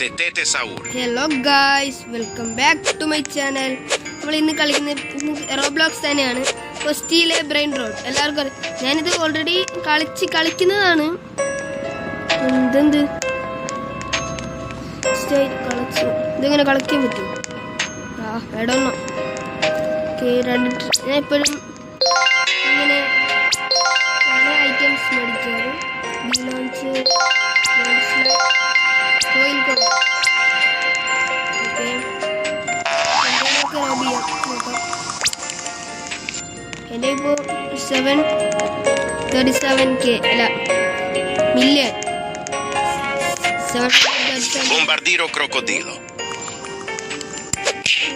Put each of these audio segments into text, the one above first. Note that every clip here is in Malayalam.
Tetete Saur. Hello guys, welcome back to my channel. നമ്മൾ ഇന്ന് കളിക്കുന്ന റോബ്ലോക്സ് തന്നെയാണ്. കൊസ്റ്റിയിലെ ബ്രെയിൻ റോഡ് എല്ലാവർക്കും ഞാനിത് ഓൾറെഡി കളിച്ച് കളിക്കുന്നതാണ്. എന്തെന്ത് കളിച്ചു. ഇതിങ്ങനെ കളിക്കാൻ പറ്റും? ആ വേടൊന്നോ രണ്ട് ഞാൻ എപ്പോഴും ഇങ്ങനെ ഐറ്റംസ് മേടിക്കാറ്. എന്റെ ഇപ്പോൾ സെവൻ തേർട്ടി സെവൻ കെ അല്ല million seven thirty seven Bombardiro crocodilo.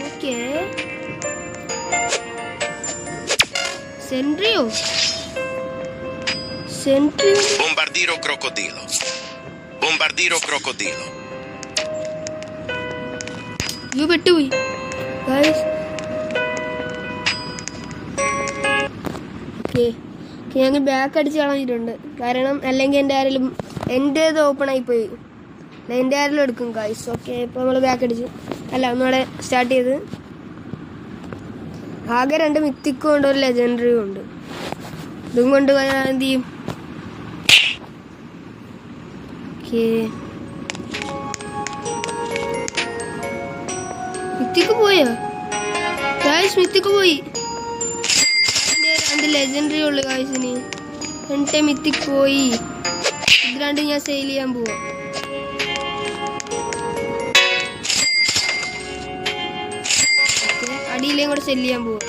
Okay സെൻട്രിയോ സെൻട്രിയോ Bombardiro crocodilo. Bombardiro crocodilo. You പെട്ടുപോയി ഗൈസ് ഓക്കെ. ഞങ്ങൾ ബാക്ക് അടിച്ച് കളഞ്ഞിട്ടുണ്ട്. കാരണം അല്ലെങ്കിൽ എന്റെ ആരെങ്കിലും എന്റേത് ഓപ്പൺ ആയിപ്പോയി എന്റെ ആരെങ്കിലും എടുക്കും കായ്സ് ഓക്കെ ഇപ്പോൾ നമ്മൾ ബാക്ക് അടിച്ച്. അല്ല ഒന്നുകൂടെ സ്റ്റാർട്ട് ചെയ്ത്. ആകെ രണ്ട് മിത്തിക്കും ഉണ്ട് ഒരു ലെജൻഡറിയും ഉണ്ട്. ഇതും കൊണ്ട് എന്ത് ചെയ്യും? മിത്തിക്ക് പോയോ? ഗായ്സ് മിത്തിക്ക് പോയി. രണ്ട് ലെജൻഡറി ഉള്ളു കാഴ്ചന് എന്നിട്ട് മിത്തിക്ക് പോയി. ഇത് രണ്ട് ഞാൻ സെയിൽ ചെയ്യാൻ പോവാ. ഓക്കേ, അടിയിലേയും കൂടെ സെൽ ചെയ്യാൻ പോവാ.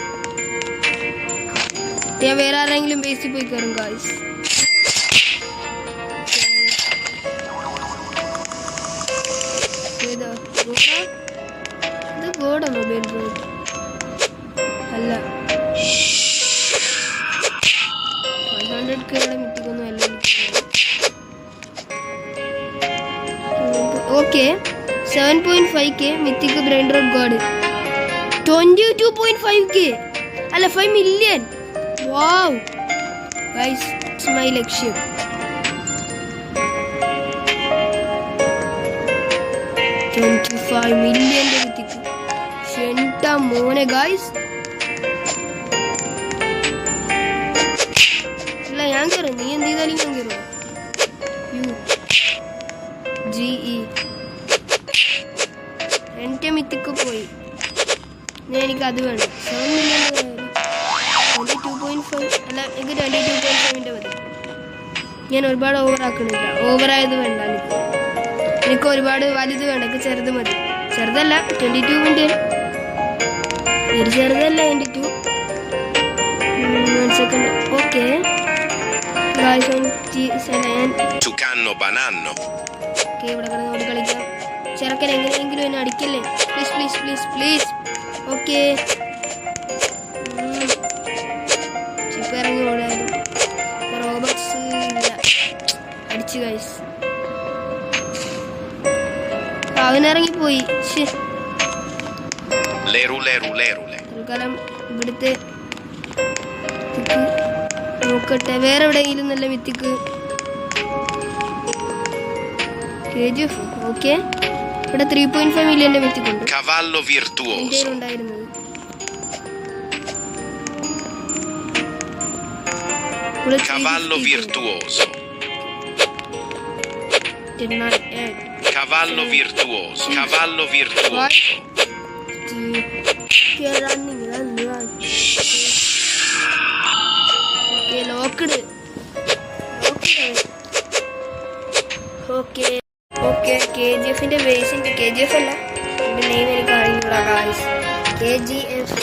ഞാൻ വേറെ ആരെങ്കിലും ബേസിൽ പോയി കയറും കാഴ്ച ഇത് ഗോഡ മൊബൈൽ റോഡ് അല്ല. കെയുടെ മിറ്റിക്കൊന്നും അല്ല okay seven point five K mythic brain of god twenty two point five K അല്ല ഫൈവ് മില്യൺ വാവ് മൈ ലക്ഷ്യം. ട്വന്റി ഫൈവ് മില്യന്റെ മിത്തിക്ക് ഷെൻട്ട മോനെ ഗായ്സ് ഞാൻ കയറും നീ എന്ത് ചെയ്താലും ഞാൻ കയറും യു. ജി. ഇ. എന്റെ മിത്തിക്ക് പോയി. ഞാൻ എനിക്ക് അത് വേണം. അല്ല എനിക്ക് ഞാൻ ഒരുപാട് ഓവർ ആക്കണില്ല. ഓവറായത് വേണ്ട എനിക്ക്. എനിക്ക് ഒരുപാട് വലുത് വേണ്ട. എനിക്ക് ചെറുത് മതി. ചെറുതല്ല ട്വന്റി ടു ഒരു ചെറുതല്ല twenty two one second okay ഞാൻ ചുക്കാനോ ബനാനോ? ഓക്കെ ഇവിടെ കിടന്ന് ഓടി കളിക്കാം. ചെറുക്കൻ എങ്ങനെയെങ്കിലും എന്നെ അടിക്കല്ലേ? Please please please please okay chip ഇറങ്ങി ഓടാനും റോബോട്ട്സ് ഇല്ല. അടിച്ചു കൈസ് അവനിറങ്ങിപ്പോയി. തൽക്കാലം ഇവിടുത്തെ നോക്കട്ടെ വേറെ എവിടെയെങ്കിലും നല്ല mythic K G F okay ഇവിടെ ത്രീ പോയിന്റ് ഫൈവ് മില്യന്റെ Cavallo virtuoso. ഉണ്ടായിരുന്നത് Cavallo virtuoso. not add. Cavallo virtuoso. Cavallo virtuoso. Locked. Okay. Okay K G എഫിന്റെ ബേസിന്റെ കെ ജി എഫ് അല്ല. എന്റെ നെയിം എനിക്ക് അറിയില്ല ഗായ്സ് കെ ജി എഫ്.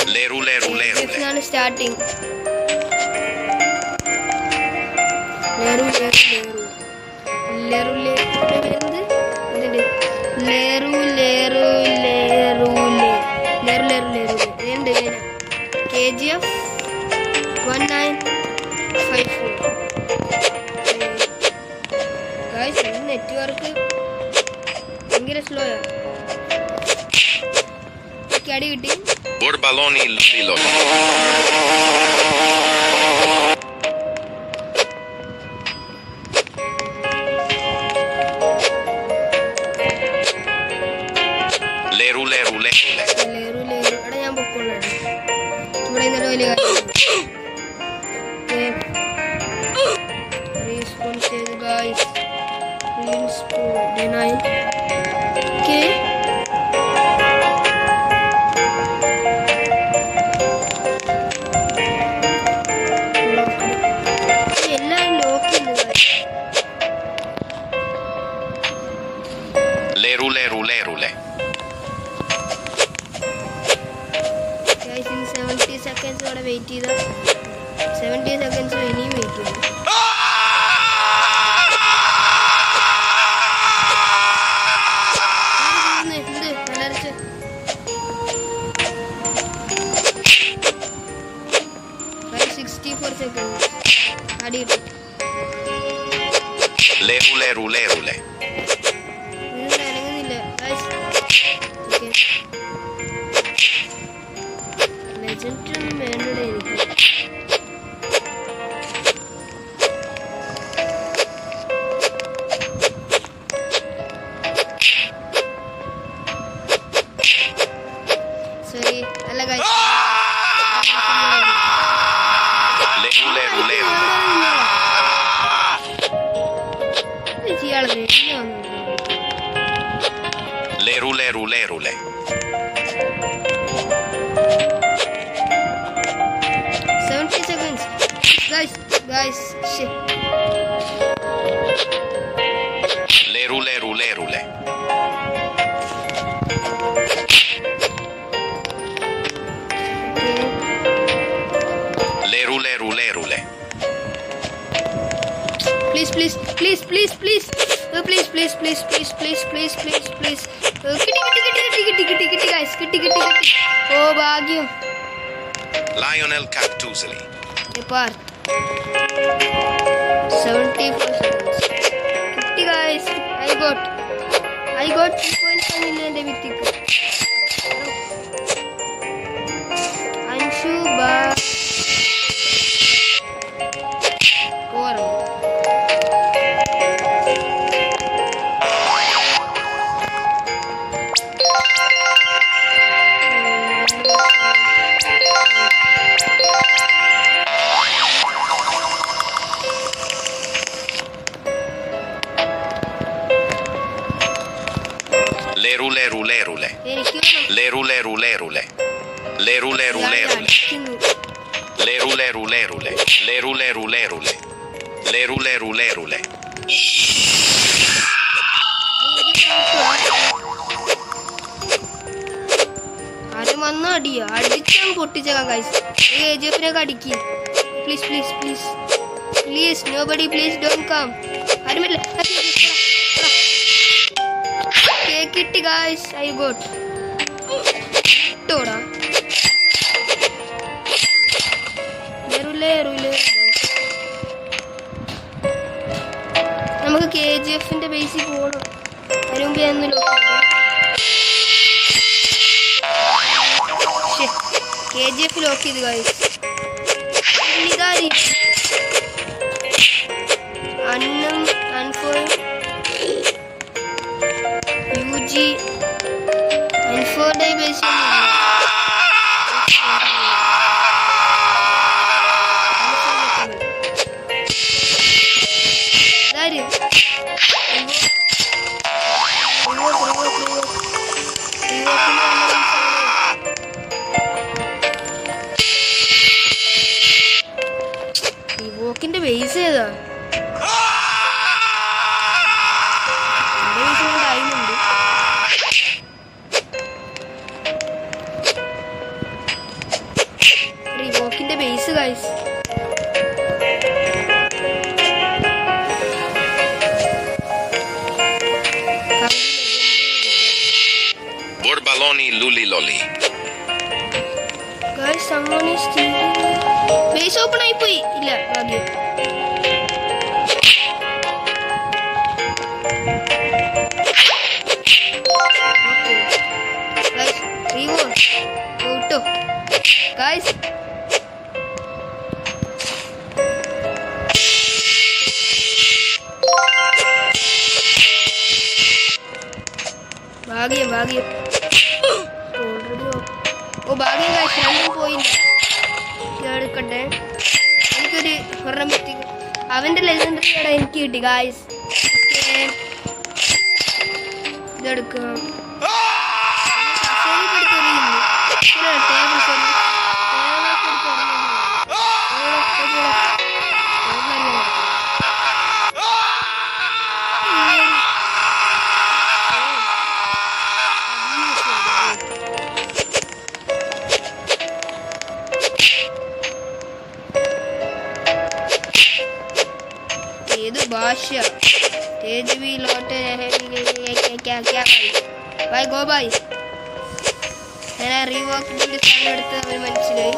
എഫിനാണ് സ്റ്റാർട്ടിങ് ലെറു ലെറു ലെറു. ലെറു ലെറു. ലെറു ലെറു ലെറു ലെറു ലെറു എന്ത് കെ ജി എഫ്? വൺ ഗായ്സ് നെറ്റ്വർക്ക് ഭയങ്കര സ്ലോ ആണ് എനിക്ക് അടി കിട്ടി വെയിറ്റ് ചെയ്താൽ സെവന്റി സെക്കൻഡ്സ് ഇനിയും വെയിറ്റ് ചെയ്തു rule, rule, rule. Please, please, please, please, please. Uh, please, please, please, please, please, please, please, please. Uh, kitty, kitty, kitty, kitty, kitty, kitty, kitty, guys. Kitty, kitty, kitty. Oh, bhagyam. Lionel Cactusely. Depart. 74 seconds. Kitty, guys. I got. I got 2.5 million everything. എ കടിക്ക്. Please please please please no buddy please don't come ആരുമില്ല കിട്ടി ഗൈസ് ഐ ഗോട്ട് ഇട്ടോടാ. നമുക്ക് കെ ജി എഫിന്റെ ബേസിൽ പോകണം അതിന് മുമ്പ് ഞാൻ നോക്കാം కేజీఎఫ్లోకి ఇది. ఇదిగా అన్నం అనుకో యూజీ ఎన్ఫోర్ డైబేషన్ Sony Luli Loli. Guys, someone is stealing. Base open I put. ila lagi. Okay. Guys, reward. Photo. Guys. भागिए भागिए ഭാഗ്യം ഭാഗ്യം കാശ് രണ്ടും പോയില്ല എടുക്കട്ടെ. എനിക്കൊരു ഒരെണ്ണം പറ്റി. അവന്റെ ലെജൻഡറി ആണ് എനിക്ക് കിട്ടി ഗായ്സ് ഇതെടുക്കാം ടേബിൾ ഏത് ഭാഷ? തേജവി ലോട്ട് ബൈ ഗോ ബൈ. ഞാൻ ആ റീവാക്കിന്റെ സാധനം എടുത്ത് അവർ മനസ്സിലായി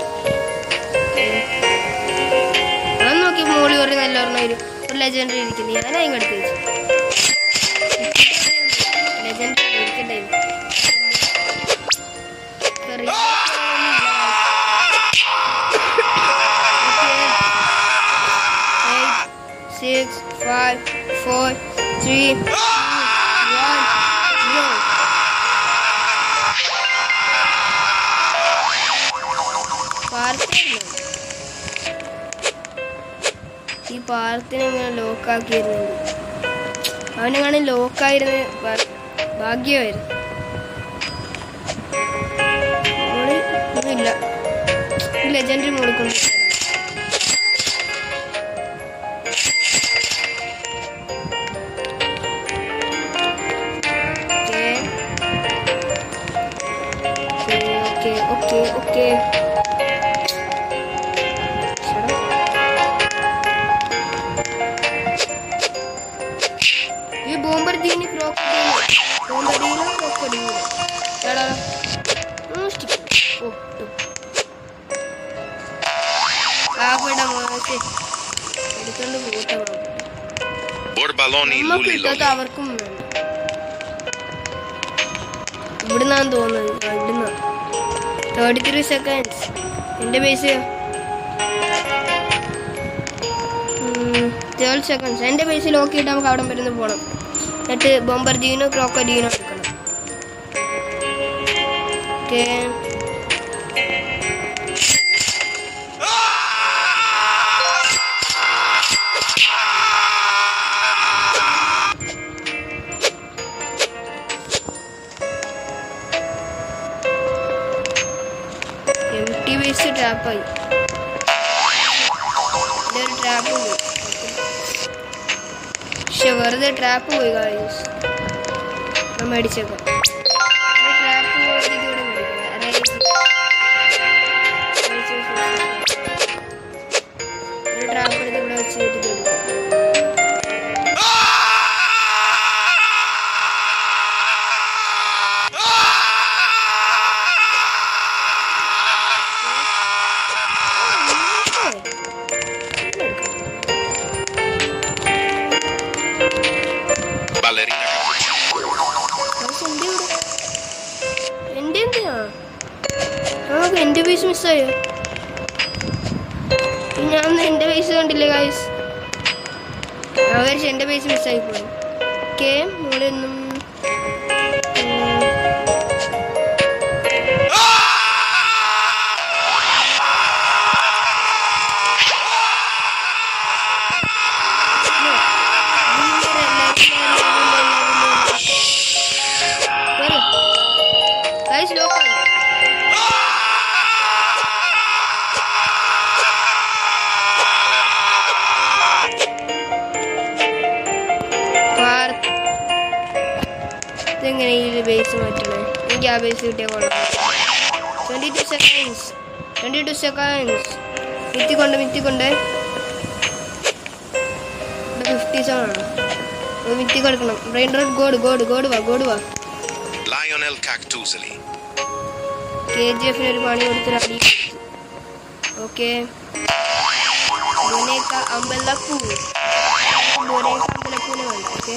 ഞാൻ നോക്കി മോളി ഒരു നല്ല ഒരു ലെജൻഡറി ഇരിക്കുന്നു. ഞാൻ അങ്ങോട്ട് വെച്ചു five, four, three, two, one, zero. പാർത്തില്ല ഈ പാർത്തിനെ ഇങ്ങനെ ലോക്കാക്കിയിരുന്നു. അവനെങ്ങനെ ലോക്കായിരുന്ന ഭാഗ്യമായിരുന്നു. ഇല്ല. ലെജൻഡറി മോളിക്കൊണ്ട് ഈ ബോംബർദീന് ക്രോക്കഡീൽ. ബോംബർദീന് ക്രോക്കഡീൽ. എടാ. സ്റ്റിക്ക്. ഒട്ടു അവിടെ മോശെ എടുത്തോണ്ട് പോട്ടെ. അവർക്കും വേണം. ഇവിടുന്നാന്ന് തോന്നുന്നത് ഇവിടുന്ന്. തേർട്ടി ത്രീ സെക്കൻഡ്സ് എന്റെ ബേസ് ട്വൽവ് സെക്കൻഡ്സ് എന്റെ ബേസ് ലോക്ക് ചെയ്തിട്ട് നമുക്ക് അവിടെ വരുന്ന പോകണം എന്നിട്ട് ബൊമ്പർജീനോ ക്രോക്കഡീനോ എടുക്കണം ഓക്കെ എം ടി ബേസ് ട്രാപ്പായി ഇതൊരു ട്രാപ്പ് പോയി പക്ഷെ വെറുതെ ട്രാപ്പ് പോയി കാഴ്ച ഞാൻ അവർ എന്റെ മിസ്സായി പോയി. ഓക്കെ ഇവിടെ എനിക്ക് ആ ബേസ് കിട്ടിയാൽ കൊള്ളാം twenty two seconds twenty two seconds മിത്തിക്കൊണ്ട് മിത്തിക്കൊണ്ട് ഫിഫ്റ്റി സെവൻ ആണ് മിത്തി കൊടുക്കണം. Brain road god god god വാ ഗോഡ് വാ. Lionel Cactusoli. കെ ജി എഫിന് ഒരു പണി കൊടുത്തൊരു അടി ഓക്കെ ബൊനേക്ക അമ്പലപ്പൂ ബൊനേക്ക അമ്പലപ്പൂനെ വേണ്ട ഓക്കെ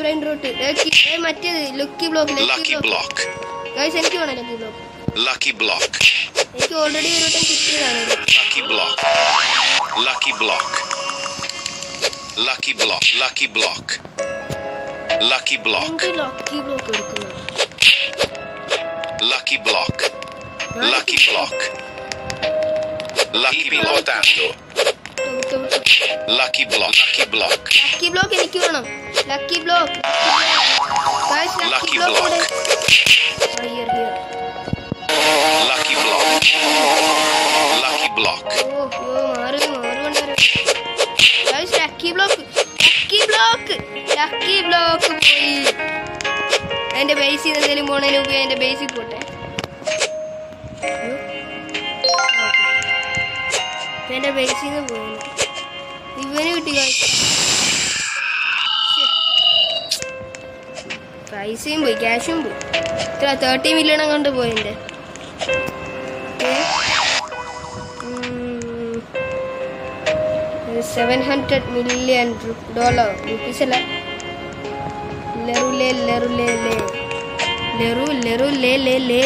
ബ്രെയിൻ റൂട്ട് മറ്റേത് lucky block lucky Lucky block Block. Guys എനിക്ക് വേണം ലക്കി ബ്ലോക്ക് Lucky Block. എനിക്ക് ഓൾറെഡി ഒരു വട്ടം കിട്ടിയതാണ് Lucky Block. Lucky Block. Lucky Block. Lucky Block. Lucky Block. എനിക്ക് ലക്കി ബ്ലോക്ക് എടുക്കണം Lucky Lucky block. Lucky block. Lucky Lucky block. Lucky block. Lucky block എനിക്ക് വേണം. Lucky block guys lucky Lucky block here here Lucky block. Lucky block. Oh മാറി മാറുകൊണ്ടാരും guys lucky block lucky block lucky block പോയി. എന്റെ ബേസിൽ എന്തെങ്കിലും പോണതിന് മുമ്പ് എന്റെ ബേസിൽ പോട്ടെ. എന്റെ ബേസിൽ നിന്ന് പോയി. ഇവന് കിട്ടി. പൈസയും പോയി ക്യാഷും പോയി. ഇത്ര തേർട്ടി മില്യൺ അങ്ങോട്ട് പോയി എന്റെ. Seven hundred million dollar rupees അല്ല. ലെറുലേ ലെറുലേ ലെറു ലേ ലെറു ലെറു ലേ ലേ ലേ.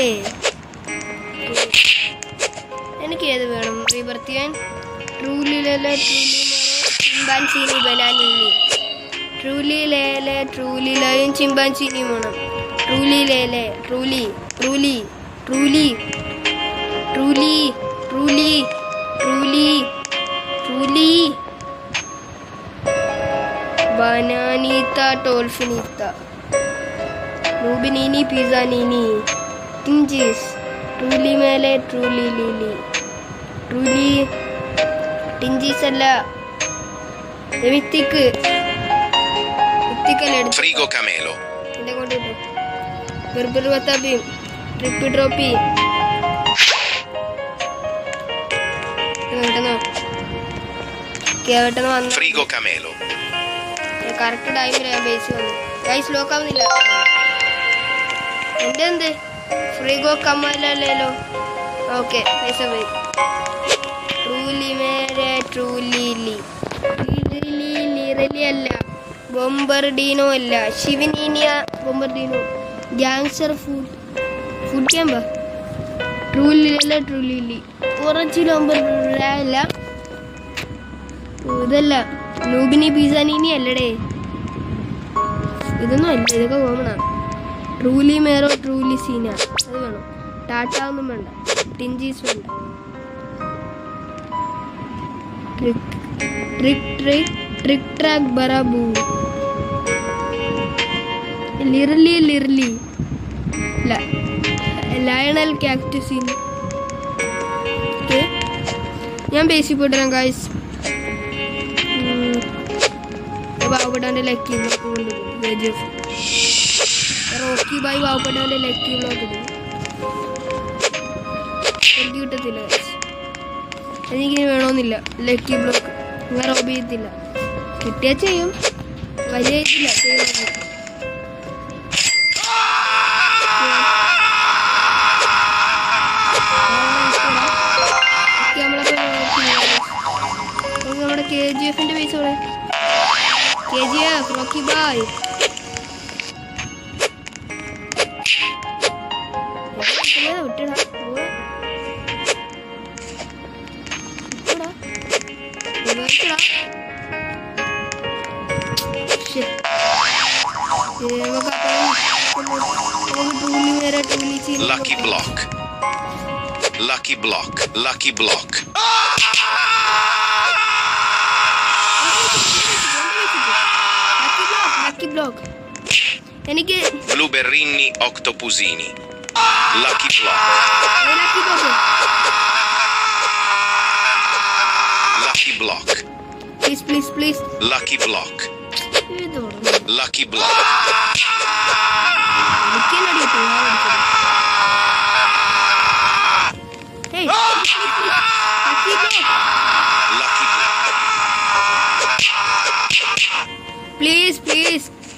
എനിക്ക് ഏത് വേണം? റീബർത്ത് ചെയ്യാൻ? ട്രൂലി ലേലെ ട്രൂലി ചിമ്പാൻസീനി ബനാനീനി ട്രൂലി ലേലെ ട്രൂലി ലയും ചിമ്പാൻസീനിയും വേണം ട്രൂലി ലേലെ ട്രൂലി ട്രൂലി ട്രൂലി ട്രൂലി ട്രൂലി ട്രൂലി ട്രൂലി. ബനാനീത്ത ടോൾഫിനീത്ത. റൂബിനീനി പിസാനീനി. ടിഞ്ചീസ് ട്രൂലി മേലെ ട്രൂലി ലീലി. ട്രൂലി ടിഞ്ചീസ് അല്ല വിത്തിക്ക്. വിത്തിക്കല്ല Frigo camelo. എന്നെ കൊണ്ട് കിട്ടും ബർബർ വത്താബിയും ട്രിപ്പ് ഡ്രോപ്പി കേട്ടെന്നോ കേട്ടെന്ന് വന്നു. ഫ്രീഗോ കമേലോ കറക്റ്റ് ടൈമിൽ ഞാൻ ബേസ് വന്നു. ഗൈസ് ലോക്ക് ആവുന്നില്ല. എന്റെ എന്ത്? ഫ്രീഗോ കമ്മലല്ലോ ഓക്കെ പൈസ പോയി. ട്രൂലി മേരെ ട്രൂലി ലി ബൊമ്പർഡീനോ അല്ല. ശിവനീനിയ ബൊമ്പർഡീനോ ഗ്യാങ്സ്റ്റർ ഫുഡ് ഫുഡ് ക്യാമ്പ ട്രൂലി അല്ല ട്രൂലി ലി കുറച്ച് അല്ല. ഇതല്ല. നൂബിനി പിസാനീനി അല്ലടേ. ഇതൊന്നും അല്ല. ഇതൊക്കെ കോമണാണ് ട്രൂലി മേറോ ട്രൂലി സീന. അത് വേണം. ടാറ്റ ഒന്നും വേണ്ട. ടിഞ്ചീസ് വേണ്ട. Trick trick trick trick track ബറാബു. ലിർലി ലിറലി. ലയണൽ കാക്ടസിൻ ഞാൻ ബേസിൽ പോയിട്ട് വരാം ഗായ്സ് ബാബുപെട്ടാന്റെ ലക്കി റോക്കി ബായ് ബാബുപെട്ടാന്റെ ലക്കി ബ്ലോക്ക് കിട്ടത്തില്ല. എനിക്കിനി വേണമെന്നില്ല. ലക്കി ബ്ലോക്ക് ഞാൻ റോബ് ചെയ്യത്തില്ല. കിട്ടിയാൽ ചെയ്യും. വലിയ ഇതില്ല ചെയ്യുന്നത് Rocky bye വിട്ടടാ Lucky block. Lucky block. Lucky block. Lucky block എനിക്ക് Blueberrini octopusini. Lucky block. Lucky block Lucky block. Please please please Lucky block. ഇത് തുടങ്ങി Lucky block. എനിക്കെന്നടി കിട്ടി ഞാൻ അടിച്ചത്. Hey, please, please, please. Lucky block. Lucky block. Please, please.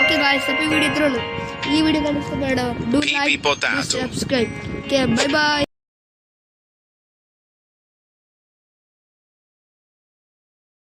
Okay guys അപ്പോൾ ഈ വീഡിയോ ഇത്രേ ഉള്ളൂ ഈ വീഡിയോ കണ്ട് ഇഷ്ടപ്പെടവർ ഡു Pee pee ലൈക്ക്